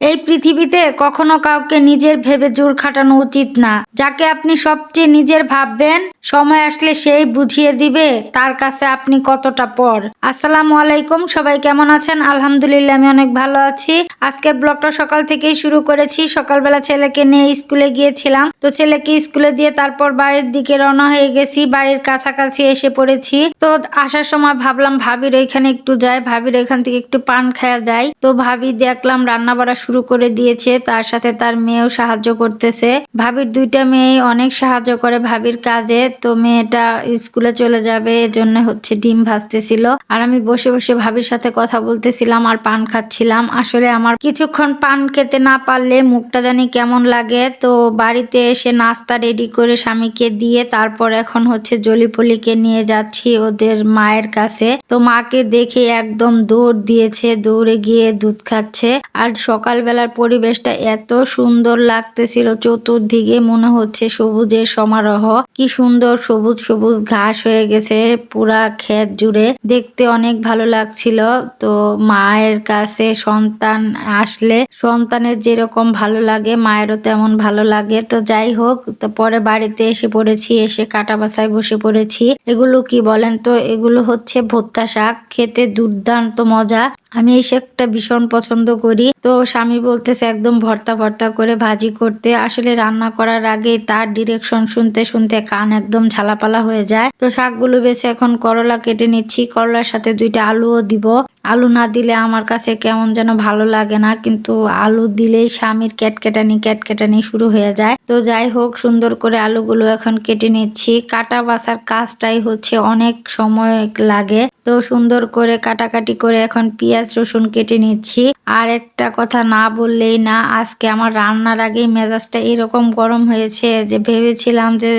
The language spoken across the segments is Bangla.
এই পৃথিবীতে কখনো কাউকে নিজের ভেবে জোর খাটানো উচিত না। যাকে আপনি সবচেয়ে নিজের ভাববেন, সময় আসলে সেই বুঝিয়ে দিবে তার কাছে আপনি কতটা পর। আসসালামু আলাইকুম, সবাই কেমন আছেন? আলহামদুলিল্লাহ, আমি অনেক ভালো আছি। আজকের ব্লগটা সকাল থেকেই শুরু করেছি। সকালবেলা ছেলেকে নিয়ে স্কুলে গিয়েছিলাম। তো ছেলেকে স্কুলে দিয়ে তারপর বাড়ির দিকে রওনা হয়ে গেছি। বাড়ির কাছাকাছি এসে পড়েছি। তো আসার সময় ভাবলাম, ভাবির ওইখানে একটু যাই। ভাবির ওইখান থেকে একটু পান খাওয়া যায় তো ভাবি দেখলাম রান্না বাড়া শুরু করে দিয়েছে, তার সাথে তার মেয়েও সাহায্য করতেছে। ভাবির দুইটা মেয়ে অনেক সাহায্য করে ভাবির কাজে, তো মেয়েটা স্কুলে চলে যাবে, এজন্য হচ্ছে ডিম ভাজতেছিল। আর আমি বসে বসে ভাবির সাথে কথা বলতেছিলাম আর পান খাচ্ছিলাম। আসলে আমার কিছুক্ষণ পান খেতে না পারলে মুখটা জানি কেমন লাগে, তো বাড়িতে এসে নাস্তা রেডি করে স্বামীকে দিয়ে তারপর এখন হচ্ছে জলিপলিকে নিয়ে যাচ্ছি ওদের মায়ের কাছে। তো মাকে দেখে একদম দৌড় দিয়েছে, দৌড়ে গিয়ে দুধ খাচ্ছে। আর সকালবেলার পরিবেশটা এত সুন্দর লাগতেছিল। চতুর্দিকে মনে হচ্ছে সবুজের সমারোহ। কি সুন্দর সবুজ সবুজ ঘাস হয়ে গেছে, পুরা ক্ষেত জুড়ে। দেখতে অনেক ভালো লাগছিল। তো মায়ের কাছে সন্তান আসলে সন্তানের যেরকম ভালো লাগে, মায়েরও তেমন ভালো লাগে। তো যাই হোক, তো পরে বাড়িতে এসে পড়েছি, এসে কাটা বাসায় বসে পড়েছি। এগুলো কি বলেন তো? এগুলো হচ্ছে ভুট্টা শাক। খেতে দুর্দান্ত মজা। আমি এই শাকটা ভীষণ পছন্দ করি। তো স্বামী বলতেছে, একদম ভর্তা ভর্তা করে ভাজি করতে। আসলে রান্না করার আগে তার ডিরেকশন শুনতে শুনতে কান একদম ঝালাপালা হয়ে যায়। তো শাকগুলো বেছে এখন করলা কেটে নিচ্ছি। করলার সাথে দুইটা আলুও দিব। আলু না দিলে আমার কাছে কেমন যেন ভালো লাগে না। কিন্তু আলু দিলেই স্বামীর ক্যাটকেটানি ক্যাটকেটানি শুরু হয়ে যায়। তো যাই হোক, সুন্দর করে আলুগুলো এখন কেটে নিচ্ছি। কাটা বাসার কাজটাই হচ্ছে অনেক সময় লাগে। তো সুন্দর করে কাটাকাটি করে এখন পেঁয়াজ রসুন কেটে নিচ্ছি। আর একটা কথা না বললেই না, আজকে আমার রান্নার আগে মেজাজটা এরকম গরম হয়েছে যে ভেবেছিলাম যে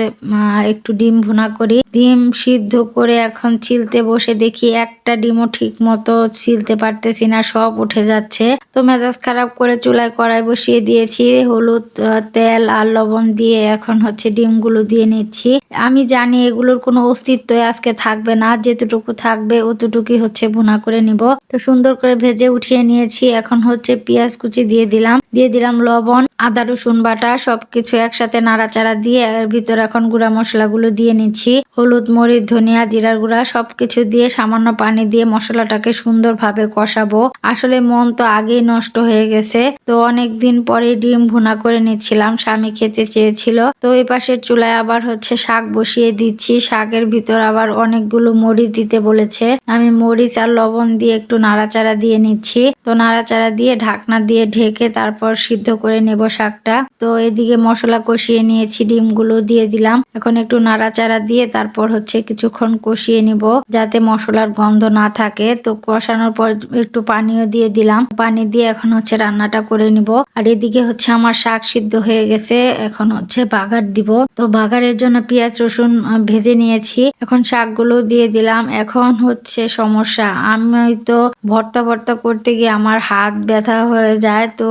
একটু ডিম ভুনা করি। ডিম সিদ্ধ করে এখন ছিলতে বসে দেখি একটা ডিমও ঠিক মতো ছিলতে পারতেছি না, সব উঠে যাচ্ছে। তো মেজাজ খারাপ করে চুলায় কড়াই বসিয়ে দিয়েছি, হলুদ তেল আর লবণ দিয়ে এখন হচ্ছে ডিমগুলো দিয়ে নিচ্ছি। আমি জানি এগুলোর কোনো অস্তিত্ব আজকে থাকবে না যেতটুকু থাকবে অতটুকুই হচ্ছে ভুনা করে নিব। তো সুন্দর করে ভেজে উঠিয়ে নিয়েছি। এখন হচ্ছে পেঁয়াজ কুচি দিয়ে দিলাম। দিয়ে দিলাম লবণ, আদা রসুন বাটা, সবকিছু একসাথে নাড়াচাড়া দিয়ে এর ভিতর এখন গুঁড়া মশলাগুলো দিয়ে নিচ্ছি। হলুদ, মরিচ, ধনিয়া, জিরার গুঁড়া সবকিছু দিয়ে সামান্য পানি দিয়ে মশলাটাকে সুন্দরভাবে কষাবো। আসলে মন তো আগেই নষ্ট হয়ে গেছে। তো অনেক দিন পরে ডিম ভুনা করে নিচ্ছিলাম, স্বামী খেতে চেয়েছিল। তো এই পাশের চুলায় আবার হচ্ছে শাক বসিয়ে দিচ্ছি। শাকের ভিতর আবার অনেকগুলো মরিচ দিতে বলেছে। আমি মরিচ আর লবণ দিয়ে একটু নাড়াচাড়া দিয়ে নিচ্ছি। তো নাড়াচাড়া দিয়ে ঢাকনা দিয়ে ঢেকে তারপর সিদ্ধ করে নেব শাকটা। তো এদিকে মশলা কষিয়ে নিয়েছি, ডিমগুলো দিয়ে দিলাম। এখন একটু নাড়াচাড়া দিয়ে তারপর হচ্ছে কিছুক্ষণ কষিয়ে নিব। যাতে মশলার গন্ধ না থাকে। তো কষানোর পর একটু পানিও দিয়ে দিলাম। পানি দিয়ে এখন হচ্ছে রান্নাটা করে নিব। আর এদিকে হচ্ছে আমার শাক সিদ্ধ হয়ে গেছে। এখন হচ্ছে বাগার দিব। তো বাগারের জন্য পেঁয়াজ, রসুন ভেজে নিয়েছি। এখন শাকগুলো দিয়ে দিলাম। এখন হচ্ছে সমস্যা। আমি তো ভর্তা ভর্তা করতে গিয়ে আমার হাত ব্যথা হয়ে যায়। তো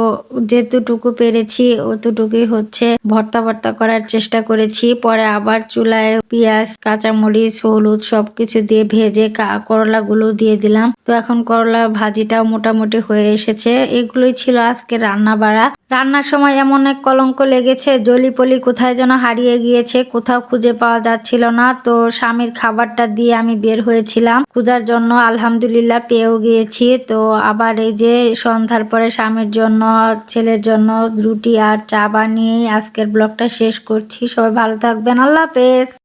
যেতটুকু পেরেছি অতটুকুই হচ্ছে ভর্তা ভর্তা করার চেষ্টা করেছি। পরে আবার চুলায় পেঁয়াজ কাঁচামরিচ, হলুদ সবকিছু দিয়ে ভেজে করলা গুলো দিয়ে দিলাম। তো এখন করলা ভাজিটাও মোটামুটি হয়ে এসেছে। এগুলোই ছিল আজকে রান্না বাড়া। রান্নার সময় এমন এক কলঙ্ক লেগেছে, জলিপলি কোথায় যেন হারিয়ে গিয়েছে, কোথাও খুঁজে পাওয়া যাচ্ছিল না। তো স্বামীর খাবারটা দিয়ে আমি বের হয়েছিলাম। খোঁজার জন্য আলহামদুলিল্লাহ পেয়েও গিয়েছি। তো আবার এই যে সন্ধ্যার পরে স্বামীর জন্য, ছেলের জন্য রুটি আর চা বানিয়েই আজকের ব্লগটা শেষ করছি। সবাই ভালো থাকবেন। আল্লাহ হাফেজ।